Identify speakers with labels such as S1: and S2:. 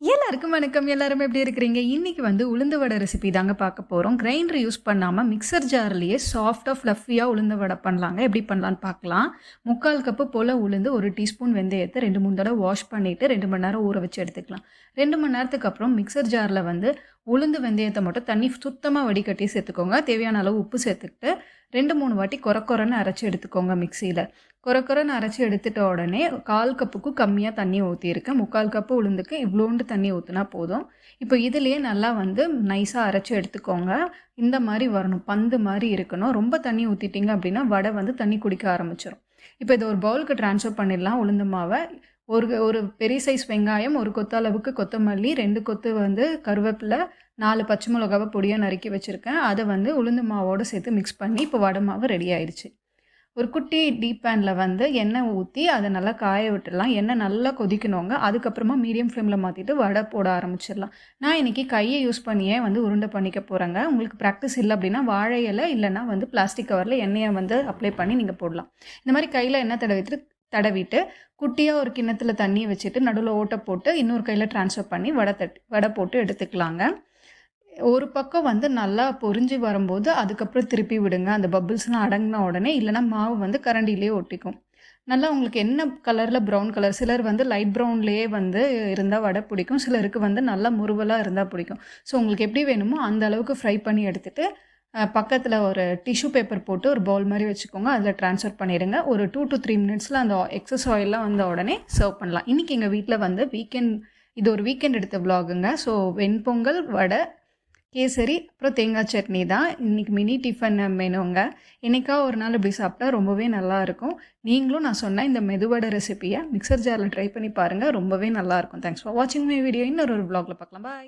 S1: எல்லாருக்கும் வணக்கம். எல்லாரும் எப்படி இருக்கிறீங்க? இன்றைக்கி வந்து உளுந்து வடை ரெசிபி தாங்க பார்க்க போகிறோம் கிரைண்டர் யூஸ் பண்ணாமல் மிக்சர் ஜார்லேயே சாஃப்டாக ஃப்ளஃபியாக உளுந்து வடை பண்ணலாங்க. எப்படி பண்ணலான்னு பார்க்கலாம். முக்கால் கப்பு போல் உளுந்து ஒரு டீஸ்பூன் வெந்தயத்தை ரெண்டு மூணு தடவை வாஷ் பண்ணிவிட்டு ரெண்டு மணி நேரம் ஊற வச்சு எடுத்துக்கலாம். ரெண்டு மணி நேரத்துக்கு அப்புறம் மிக்சர் ஜாரில் வந்து உளுந்து வெந்தயத்தை மட்டும் தண்ணி சுத்தமாக வடிகட்டி சேர்த்துக்கோங்க. தேவையான அளவு உப்பு சேர்த்துக்கிட்டு ரெண்டு மூணு வாட்டி கொர கொரன்னு அரைச்சி எடுத்துக்கோங்க மிக்சியில் கொர கொரன்னு அரைச்சி எடுத்துட்ட உடனே கால் கப்புக்கும் கம்மியாக தண்ணி ஊற்றியிருக்கேன் முக்கால் கப்பு உளுந்துக்கு இவ்வளோண்டு தண்ணி ஊற்றினா போதும். இப்போ இதுலேயே நல்லா வந்து நைஸாக அரைச்சி எடுத்துக்கோங்க. இந்த மாதிரி வரணும். பந்து மாதிரி இருக்கணும். ரொம்ப தண்ணி ஊற்றிட்டீங்க அப்படின்னா வடை வந்து தண்ணி குடிக்க ஆரம்பிச்சிடும் இப்போ இதை ஒரு பவுலுக்கு ட்ரான்ஸ்ஃபர் பண்ணிடலாம் உளுந்து மாவை. ஒரு ஒரு பெரிய சைஸ் வெங்காயம் ஒரு கொத்த அளவுக்கு கொத்தமல்லி ரெண்டு கொத்து வந்து கருவேப்பிலை நாலு பச்சை மிளகாவை பொடியாக நறுக்கி வச்சுருக்கேன். அதை வந்து உளுந்து மாவோடு சேர்த்து மிக்ஸ் பண்ணி இப்போ வடை மாவு ரெடி ஆயிடுச்சு. ஒரு குட்டி டீப் பேனில் வந்து எண்ணெய் ஊற்றி அதை நல்லா காய விட்டுடலாம். எண்ணெய் நல்லா கொதிக்கணுங்க. அதுக்கப்புறமா மீடியம் ஃப்ளேமில் மாற்றிட்டு வடை போட ஆரம்பிச்சிடலாம். நான் இன்றைக்கி கையை யூஸ் பண்ணியே வந்து உருண்டை பண்ணிக்க போகிறேங்க உங்களுக்கு ப்ராக்டிஸ் இல்லை அப்படின்னா வாழை இலை இல்லைன்னா வந்து பிளாஸ்டிக் கவரில் எண்ணெயை வந்து அப்ளை பண்ணி நீங்கள் போடலாம். இந்த மாதிரி கையில் எண்ணெய் தடவிட்டு தடவிட்டு குட்டியாக ஒரு கிண்ணத்தில் தண்ணியை வச்சுட்டு நடுவில் ஓட்டை போட்டு இன்னொரு கையில் ட்ரான்ஸ்ஃபர் பண்ணி வடை தட்டி வடை போட்டு எடுத்துக்கலாங்க. ஒரு பக்கம் வந்து நல்லா பொறிஞ்சு வரும்போது அதுக்கப்புறம் திருப்பி விடுங்க. அந்த பபிள்ஸ்லாம் அடங்கின உடனே இல்லைனா மாவு வந்து கரண்டிலே ஒட்டிக்கும். நல்லா உங்களுக்கு என்ன கலரில் ப்ரௌன் கலர் சிலர் வந்து லைட் ப்ரௌன்லேயே வந்து இருந்தால் வடை பிடிக்கும். சிலருக்கு வந்து நல்லா முருவலாக இருந்தால் பிடிக்கும். ஸோ உங்களுக்கு எப்படி வேணுமோ அந்த அளவுக்கு ஃப்ரை பண்ணி எடுத்துகிட்டு பக்கத்தில் ஒரு டிஷ்யூ பேப்பர் போட்டு ஒரு பவுல் மாதிரி வச்சுக்கோங்க. அதில் ட்ரான்ஸ்ஃபர் பண்ணிடுங்க. ஒரு டூ டு த்ரீ மினிட்ஸில் அந்த எக்ஸஸ் ஆயிலெலாம் வந்த உடனே சர்வ் பண்ணலாம். இன்றைக்கி எங்கள் வீட்டில் வந்து வீக்கெண்ட் இது ஒரு வீக்கெண்ட் எடுத்த விலாகுங்க ஸோ வெண்பொங்கல் வடை கேசரி அப்புறம் தேங்காய் சட்னி தான். இன்றைக்கி மினி டிஃபன் மெனுங்க. என்றைக்கா ஒரு நாள் இப்படி சாப்பிட்டா ரொம்பவே நல்லாயிருக்கும் நீங்களும் நான் சொன்ன இந்த மெதுவடை ரெசிப்பியை மிக்சர் ஜாரில் ட்ரை பண்ணி பாருங்கள் ரொம்பவே நல்லாயிருக்கும் தேங்க்ஸ் ஃபார் வாட்சிங் மை வீடியோ இன்னொரு ஒரு வ்ளாகில் பார்க்கலாம். பாய்